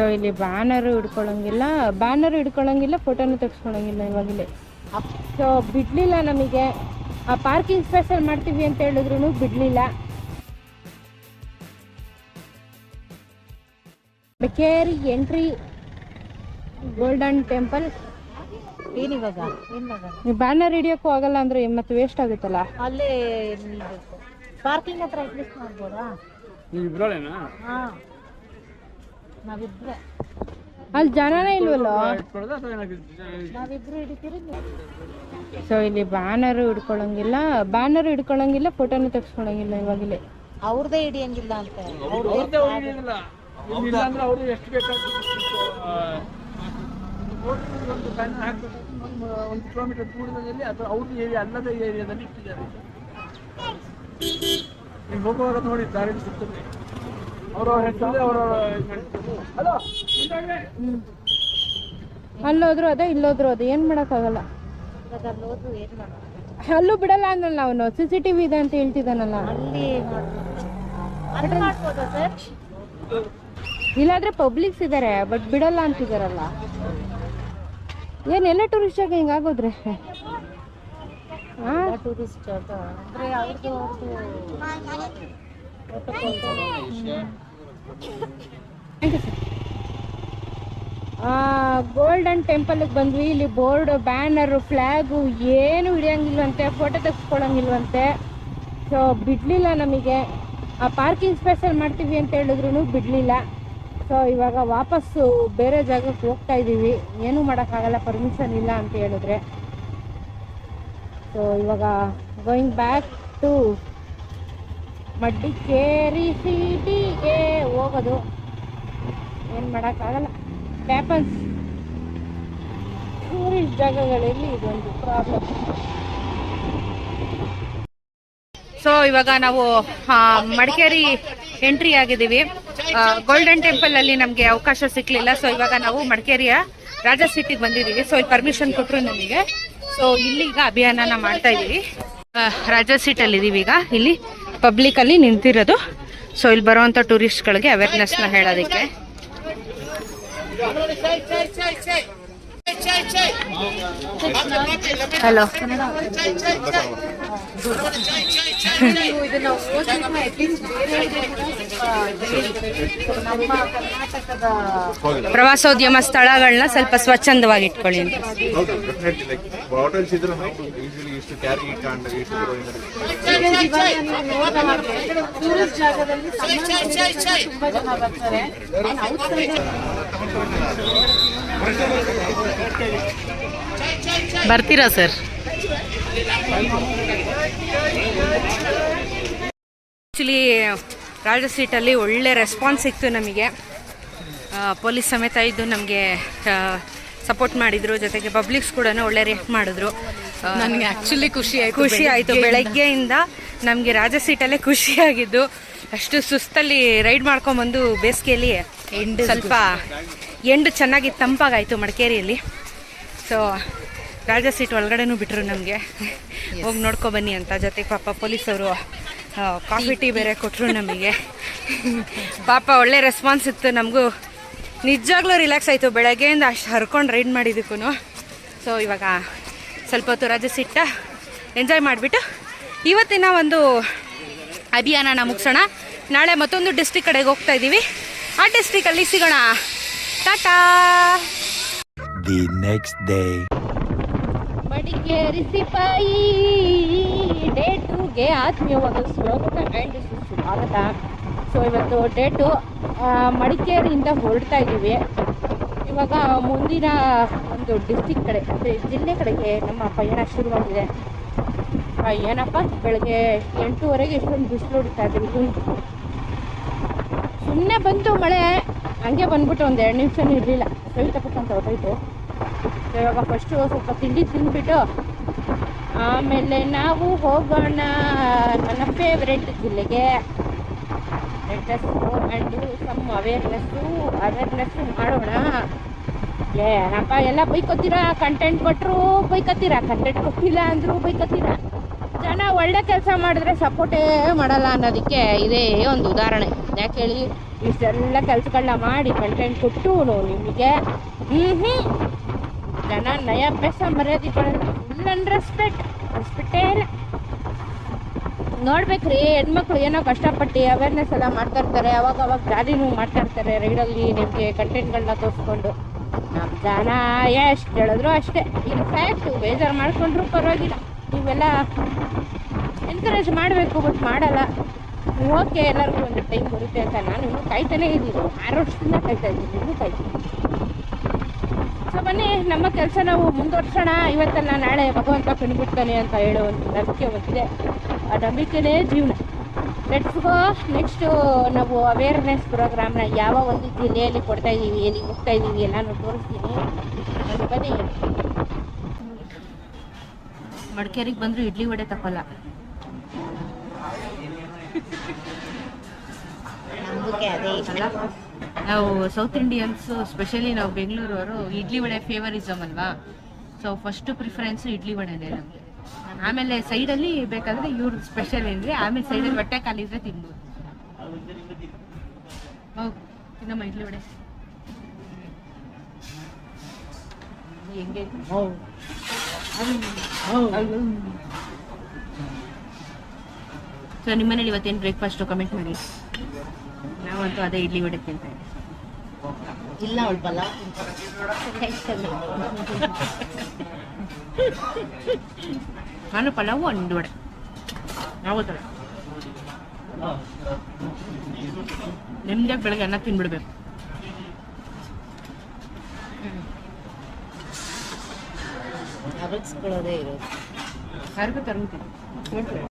So ಇಲ್ಲಿ banner ಹಿಡ್ಕೊಳಂಗಿಲ್ಲ banner ಹಿಡ್ಕೊಳಂಗಿಲ್ಲ ಫೋಟೋನು ತೆಗ್ಸ್ಕೊಳಂಗಿಲ್ಲ ಇವಾಗಿಲ್ಲ ಸೊ ಬಿಡಲಿಲ್ಲ ನಮಗೆ. ಆ ಪಾರ್ಕಿಂಗ್ ಸ್ಪೆಷಲ್ ಮಾಡ್ತೀವಿ ಅಂತ ಹೇಳಿದ್ರು ಬಿಡಲಿಲ್ಲ. ಬೆಕೇರಿ ಎಂಟ್ರಿ ಗೋಲ್ಡನ್ ಟೆಂಪಲ್ ಏನಿವಾಗ? ನೀವು ಬ್ಯಾನರ್ ಹಿಡಿಯೋಕ್ಕೂ ಆಗಲ್ಲ ಅಂದ್ರೆ ಮತ್ತೆ ವೇಸ್ಟ್ ಆಗುತ್ತಲ್ಲ? ಅಲ್ಲೇ ಪಾರ್ಕಿಂಗ್ ಹತ್ರ ಮಾಡ್ಬೋದಾ? ನಾವಿಬ್ರೆ. ಅಲ್ಲಿ ಜನನೇ ಇಲ್ವಲ್ಲ? ನಾವಿಬ್ರು ಹಿಡಿತೀರಿ ಸೊ ಇಲ್ಲಿ ಬ್ಯಾನರ್ ಹಿಡ್ಕೊಳಂಗಿಲ್ಲ ಬ್ಯಾನರ್ ಹಿಡ್ಕೊಳಂಗಿಲ್ಲ ಫೋಟೋನು ತೆಗ್ಸ್ಕೊಳಂಗಿಲ್ಲ ಇವಾಗಿಲ್ಲ ಅವ್ರದೇ ಹಿಡಿಯಂಗಿಲ್ಲ ಅಂತ. ಅವ್ರ್ದೇ ಹೋಗಿದ್ದಿಲ್ಲ. ಇಲ್ಲ ಅಂದ್ರೆ ಅವರು ಎಷ್ಟು ಆ, ಒಂದು ಕಿಲೋಮೀಟರ್ ದೂರದಲ್ಲಿ ಅಥವಾ ಅವ್ರ ಏರಿಯಾ ಅಲ್ಲದ ಏರಿಯಾದಲ್ಲಿ ಇಟ್ಟಿದ್ದಾರೆ. ನೀವು ಹೋಗುವಾಗ ನೋಡಿ ದಾರಿ ಸಿಗ್ತದೆ ಅವರ ಹೆಸರಲ್ಲೇ ಅವರ ಹಲೋ ಅಲ್ಲೋದ್ರು ಅದೇ ಇಲ್ಲೋದ್ರು ಅದೇ ಏನು ಮಾಡೋಕ್ಕಾಗಲ್ಲ. ಅಲ್ಲಿ ಬಿಡಲ್ಲ ಅಂದ್ರಲ್ಲ ಅವನು ಸಿ ಸಿ ಟಿವಿ ಇದೆ ಅಂತ ಹೇಳ್ತಿದ್ದಾನಲ್ಲ. ಇಲ್ಲಾದ್ರೆ ಪಬ್ಲಿಕ್ಸ್ ಇದ್ದಾರೆ ಬಟ್ ಬಿಡಲ್ಲ ಅಂತಿದಾರಲ್ಲ. ಏನ್ ಎಲ್ಲ ಟೂರಿಸ್ಟ್ ಜಾಗ ಹಿಂಗಾಗೋದ್ರೆ ಹಾ ಟೂರಿಸ್ಟ್ ಗೋಲ್ಡನ್ ಟೆಂಪಲ್ಗೆ ಬಂದ್ವಿ. ಇಲ್ಲಿ ಬೋರ್ಡ್ ಬ್ಯಾನರ್ ಫ್ಲಾಗು ಏನು ಹಿಡಿಯಂಗಿಲ್ವಂತೆ ಫೋಟೋ ತೆಗ್ಸ್ಕೊಳಂಗಿಲ್ವಂತೆ. ಸೊ ಬಿಡಲಿಲ್ಲ ನಮಗೆ. ಆ ಪಾರ್ಕಿಂಗ್ ಸ್ಪೆಷಲ್ ಮಾಡ್ತೀವಿ ಅಂತ ಹೇಳಿದ್ರು ಬಿಡಲಿಲ್ಲ. ಸೊ ಇವಾಗ ವಾಪಸ್ಸು ಬೇರೆ ಜಾಗಕ್ಕೆ ಹೋಗ್ತಾ ಇದ್ದೀವಿ ಏನೂ ಮಾಡೋಕ್ಕಾಗಲ್ಲ ಪರ್ಮಿಷನ್ ಇಲ್ಲ ಅಂತ ಹೇಳಿದ್ರೆ. ಸೊ ಇವಾಗ ಗೋಯಿಂಗ್ ಬ್ಯಾಕ್ ಟು ಮಡ್ಡಿಕೇರಿ ಸಿಟಿಗೆ ಹೋಗೋದು. ಏನು ಮಾಡೋಕ್ಕಾಗಲ್ಲ. ಟ್ಯಾಪನ್ಸ್ ಟೂರಿಸ್ಟ್ ಜಾಗಗಳಲ್ಲಿ ಇದೊಂದು ಪ್ರಾಬ್ಲಮ್ ಸೊ ಇವಾಗ ನಾವು ಮಡಿಕೇರಿ ಎಂಟ್ರಿ ಆಗಿದ್ದೀವಿ. ಗೋಲ್ಡನ್ ಟೆಂಪಲ್ ಅಲ್ಲಿ ನಮಗೆ ಅವಕಾಶ ಸಿಕ್ಕಲಿಲ್ಲ ಸೊ ಇವಾಗ ನಾವು ಮಡಿಕೇರಿಯ ರಾಜ ಸಿಟಿಗೆ ಬಂದಿದ್ದೀವಿ. ಸೊ ಇಲ್ಲಿ ಪರ್ಮಿಷನ್ ಕೊಟ್ಟರು ನಮಗೆ. ಸೊ ಇಲ್ಲಿ ಈಗ ಅಭಿಯಾನನ ಮಾಡ್ತಾ ಇದ್ದೀವಿ. ರಾಜ ಸೀಟಲ್ಲಿ ಇದೀವಿ ಈಗ. ಇಲ್ಲಿ ಪಬ್ಲಿಕ್ ಅಲ್ಲಿ ನಿಂತಿರೋದು. ಸೊ ಇಲ್ಲಿ ಬರುವಂತ ಟೂರಿಸ್ಟ್ಗಳಿಗೆ ಅವೇರ್ನೆಸ್ನ ಹೇಳೋದಕ್ಕೆ. ಹಲೋ ನಮ್ಮ ಕರ್ನಾಟಕದ ಪ್ರವಾಸೋದ್ಯಮ ಸ್ಥಳಗಳನ್ನ ಸ್ವಲ್ಪ ಸ್ವಚ್ಛಂದವಾಗಿ ಇಟ್ಕೊಳ್ಳಿ ಅಂತ ಟೂರಿಸ್ಟ್ ಜಾಗದಲ್ಲಿ ತುಂಬಾ ಜನ ಬರ್ತೀರಾ ಸರ್? ಆ್ಯಕ್ಚುಲಿ ರಾಜ ಸೀಟಲ್ಲಿ ಒಳ್ಳೆ ರೆಸ್ಪಾನ್ಸ್ ಸಿಕ್ತು ನಮಗೆ. ಪೊಲೀಸ್ ಸಮೇತ ಇದ್ದು ನಮಗೆ ಸಪೋರ್ಟ್ ಮಾಡಿದರು. ಜೊತೆಗೆ ಪಬ್ಲಿಕ್ಸ್ ಕೂಡ ಒಳ್ಳೆ ರಿಯಾಕ್ಟ್ ಮಾಡಿದ್ರು. ನನಗೆ ಆ್ಯಕ್ಚುಲಿ ಖುಷಿ ಆಯಿತು ಖುಷಿ ಆಯಿತು. ಬೆಳಗ್ಗೆಯಿಂದ. ನಮಗೆ ರಾಜ ಸೀಟಲ್ಲೇ ಖುಷಿಯಾಗಿದ್ದು. ಅಷ್ಟು ಸುಸ್ತಲ್ಲಿ ರೈಡ್ ಮಾಡ್ಕೊಂಬಂದು ಬೇಸಿಗೆಯಲ್ಲಿ ಎಂಡು ಸ್ವಲ್ಪ ಎಂಡು ಚೆನ್ನಾಗಿ ತಂಪಾಗಾಯಿತು ಮಡಿಕೇರಿಯಲ್ಲಿ. ಸೊ ರಾಜ ಸೀಟ್ ಒಳಗಡೆನೂ ಬಿಟ್ಟರು ನಮಗೆ. ಹೋಗಿ ನೋಡ್ಕೊಬನ್ನಿ ಅಂತ. ಜೊತೆಗೆ ಪಾಪ ಪೊಲೀಸವರು ಕಾಫಿ ಟೀ ಬೇರೆ ಕೊಟ್ಟರು ನಮಗೆ. ಪಾಪ ಒಳ್ಳೆ ರೆಸ್ಪಾನ್ಸ್ ಇತ್ತು, ನಮಗೂ. ನಿಜವಾಗ್ಲೂ ರಿಲ್ಯಾಕ್ಸ್ ಆಯಿತು, ಬೆಳಗ್ಗೆಯಿಂದ ಅಷ್ಟು ಹರ್ಕೊಂಡು ರೈಡ್ ಮಾಡಿದ್ದಕ್ಕೂ ಸೊ ಇವಾಗ ಸ್ವಲ್ಪ ಹೊತ್ತು ರಜೆ ಸಿಟ್ಟ ಎಂಜಾಯ್ ಮಾಡಿಬಿಟ್ಟು ಇವತ್ತಿನ ಒಂದು ಅಭಿಯಾನನ ಮುಗಿಸೋಣ. ನಾಳೆ ಮತ್ತೊಂದು ಡಿಸ್ಟಿಕ್ ಕಡೆಗೆ ಹೋಗ್ತಾ ಇದ್ದೀವಿ. ಆ ಡಿಸ್ಟಿಕಲ್ಲಿ ಸಿಗೋಣ. Tata! The next day. Madikeri ಸಿಪಾಯಿ ಡೇ ಟೂಗೆ ಆತ್ಮೀಯವಾದ ಸ್ವಾಗತ ಆ್ಯಂಡ್ ಸುಸ್ವಾಗತ. ಸೊ ಇವತ್ತು ಡೇ ಟು ಮಡಿಕೇರಿಯಿಂದ ಹೊರಡ್ತಾ ಇದ್ದೀವಿ. ಇವಾಗ ಮುಂದಿನ ಒಂದು ಡಿಸ್ಟಿಕ್ ಕಡೆ, ಅಂದರೆ ಜಿಲ್ಲೆ ಕಡೆಗೆ ನಮ್ಮ ಪಯಣ ಶುರುವಾಗಿದೆ. ಏನಪ್ಪ? ಬೆಳಗ್ಗೆ ಎಂಟೂವರೆಗೆ ಇಷ್ಟೊಂದು ಬಿಸಿಲು ಹೊಡಿತಾ ಇದ್ದೀವಿ ಸುಮ್ಮನೆ ಬಂತು ಮಳೆ, ಹಂಗೆ ಬಂದ್ಬಿಟ್ಟು ಒಂದು ಎರಡು ನಿಮಿಷನೂ ಇರಲಿಲ್ಲ. ಸವಿತಕ್ಕಂತ ಹೊರಟೋಯ್ತು ಸೊ ಇವಾಗ ಫಸ್ಟು ಸ್ವಲ್ಪ ತಿಂಡಿ ತಿಂದ್ಬಿಟ್ಟು ಆಮೇಲೆ ನಾವು ಹೋಗೋಣ ನನ್ನ ಫೇವ್ರೆಟ್ ಜಿಲ್ಲೆಗೆ. ಆ್ಯಂಡ್ ಸಮ್ ಅವೇರ್ನೆಸ್ಸು ಅವೇರ್ನೆಸ್ಸು ಮಾಡೋಣ. ಏನಪ್ಪ ಎಲ್ಲ ಬೈಕೋತೀರಾ? ಕಂಟೆಂಟ್ ಕೊಟ್ಟರು ಬೈಕೋತೀರಾ? ಕಂಟೆಂಟ್ ಕೊಟ್ಟಿಲ್ಲ ಅಂದರೂ ಬೈಕೋತೀರಾ? ಜನ ಒಳ್ಳೆ ಕೆಲಸ ಮಾಡಿದ್ರೆ ಸಪೋರ್ಟೇ ಮಾಡಲ್ಲ ಅನ್ನೋದಕ್ಕೆ ಇದೇ ಒಂದು ಉದಾಹರಣೆ. ಯಾಕೆ ಹೇಳಿ? ಇಷ್ಟೆಲ್ಲ ಕೆಲಸಗಳನ್ನ ಮಾಡಿ ಕಂಟೆಂಟ್ ಕೊಟ್ಟು ನಿಮಗೆ. ಹ್ಞೂ ಹ್ಞೂ ಜನ ನಯ ಅಭ್ಯಾಸ ಮರ್ಯಾದೆ ಕೊಡಲ್ಲ ಫುಲ್ ಅನ್ ರೆಸ್ಪೆಕ್ಟ್ ಇಲ್ಲ. ನೋಡ್ಬೇಕ್ರಿ, ಹೆಣ್ಮಕ್ಳು ಏನೋ ಕಷ್ಟಪಟ್ಟು ಅವೇರ್ನೆಸ್ ಎಲ್ಲ ಮಾಡ್ತಾ ಇರ್ತಾರೆ. ಅವಾಗ ಅವಾಗ ಜಾಲಿನೂ ಮಾಡ್ತಾ ಇರ್ತಾರೆ ರೈಡಲ್ಲಿ ನಿಮಗೆ ಕಂಟೆಂಟ್ಗಳನ್ನ ತೋರಿಸ್ಕೊಂಡು. ನಮ್ಮ ಜನ ಎಷ್ಟು ಹೇಳಿದ್ರು ಅಷ್ಟೇ. ಇನ್ ಫ್ಯಾಕ್ಟ್ ಬೇಜಾರು ಮಾಡ್ಕೊಂಡ್ರು ಪರವಾಗಿಲ್ಲ. ನೀವೆಲ್ಲ ಎನ್ಕರೇಜ್ ಮಾಡಬೇಕು ಬಟ್ ಮಾಡಲ್ಲ. ಓಕೆ ಎಲ್ಲರಿಗೂ ಒಂದು ಟೈಮ್ ಬರುತ್ತೆ ಅಂತ ನಾನು ಇನ್ನೂ ಕಾಯ್ತಾನೇ ಇದ್ದೀನಿ. ಆರು ವರ್ಷದಿಂದ ಕಾಯ್ತಾ ಇದ್ದೀನಿ, ಇನ್ನೂ ಕಾಯ್ತೀನಿ. ಸೊ ಬನ್ನಿ ನಮ್ಮ ಕೆಲಸ ನಾವು ಮುಂದುವರ್ಸೋಣ. ಇವತ್ತಲ್ಲ ನಾಳೆ ಭಗವಂತ ಕಣ್ಬಿಡ್ತಾನೆ ಅಂತ ಹೇಳೋ ಒಂದು ನಂಬಿಕೆ ಒಂದಿದೆ. ಆ ನಂಬಿಕೆನೇ ಜೀವನ. ಲೆಟ್ಸ್ ಗೋ ನೆಕ್ಸ್ಟು ನಾವು ಅವೇರ್ನೆಸ್ ಪ್ರೋಗ್ರಾಮ್ನ ಯಾವ ಒಂದು ಜಿಲ್ಲೆಯಲ್ಲಿ ಕೊಡ್ತಾ ಇದ್ದೀವಿ ಎಲ್ಲಿ ಹೋಗ್ತಾ ಇದ್ದೀವಿ ಎಲ್ಲಾನು ತೋರಿಸ್ತೀನಿ. ಅದು ಬನ್ನಿ. ಮಡಿಕೇರಿಗೆ ಬಂದರೂ ಇಡ್ಲಿ ವಡೆ ತಪ್ಪಲ್ಲ ನಂಬಿಕೆ ಅದೇ. ನಾವು ಸೌತ್ ಇಂಡಿಯನ್ಸು ಸ್ಪೆಷಲಿ ನಾವು ಬೆಂಗಳೂರವರು ಇಡ್ಲಿ ವಡೆ ಫೇವರಿಸಮ್ ಅಲ್ವಾ? ಸೊ ಫಸ್ಟ್ ಪ್ರಿಫರೆನ್ಸ್ ಇಡ್ಲಿ ವಡೆನೇ ನಮಗೆ. ಆಮೇಲೆ ಸೈಡಲ್ಲಿ ಬೇಕಾದ್ರೆ ಇವ್ರ ಸ್ಪೆಷಲ್ ಏನ್ರಿ ಆಮೇಲೆ ಸೈಡಲ್ಲಿ ಬಟ್ಟೆ ಖಾಲಿ ಇದ್ರೆ ತಿನ್ಬೋದು. ಹೌದು, ತಿನ್ನಮ್ಮ ಇಡ್ಲಿ ವಡೆ. ಹೆಂಗೆ? ಸೊ ನಿಮ್ಮನೇಲಿ ಇವತ್ತೇನು ಬ್ರೇಕ್ಫಾಸ್ಟು ಕಮೆಂಟ್ ಮಾಡಿ? ನಾವಂತೂ ಅದೇ ಇಡ್ಲಿ ವಡೆ ತಿಂತಾ ಇಲ್ಲ ಅವಳು ಪಲಾವ್ ನಾನು ಪಲಾವು ಒಂದು ವಡೆ. ಥರ? ನಿಮ್ಗೆ ಬೆಳಗ್ಗೆ ಅನ್ನ ತಿನ್ಬಿಡ್ಬೇಕು. ಅರಗಿಸ್ಕೊಳ್ಳೋದೇ ಇರೋದು. ಯಾರಿಗೂ ತರ್ತೀನಿ